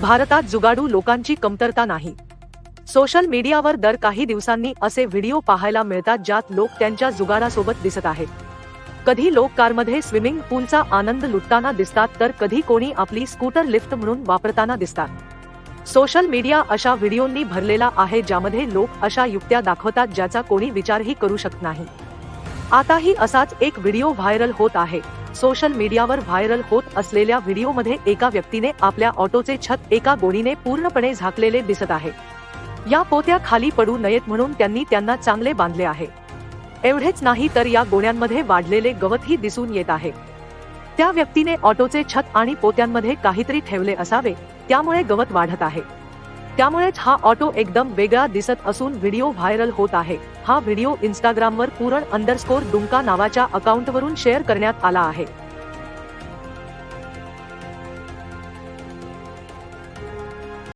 भारतात जुगाडू लोकांची कमतरता नाही. सोशल मीडियावर दर काही दिवसांनी असे व्हिडिओ पाहायला मिळतात ज्यात लोक त्यांच्या जुगारासोबत दिसत आहेत. कधी लोक कारमध्ये स्विमिंग पूलचा आनंद लुटताना दिसतात तर कधी कोणी आपली स्कूटर लिफ्ट म्हणून वापरताना दिसतात. सोशल मीडिया अशा व्हिडिओंनी भरलेला आहे ज्यामध्ये लोक अशा युक्त्या दाखवतात ज्याचा कोणी विचारही करू शकत नाही. आताही असाच एक व्हिडिओ व्हायरल होत आहे. सोशल मीडियावर व्हायरल होत असलेल्या व्हिडिओमध्ये एका व्यक्तीने आपल्या ऑटोचे छत एका गोणीने पूर्णपणे झाकलेले दिसत आहे. या पोत्या खाली पडू नयेत म्हणून त्यांनी त्यांना चांगले बांधले आहे. एवढेच नाही तर या गोण्यांमध्ये वाढलेले गवतही दिसून येत आहे. त्या व्यक्तीने ऑटोचे छत आणि पोत्यांमध्ये काहीतरी ठेवले असावे त्यामुळे गवत वाढत आहे. त्यामुळेच हा ऑटो एकदम वेगळा दिसत असून व्हिडिओ व्हायरल होत आहे. हा व्हिडिओ इंस्टाग्रामवर पूरण अंडरस्कोर दुमका नावाच्या अकाउंटवरून शेअर करण्यात आला आहे.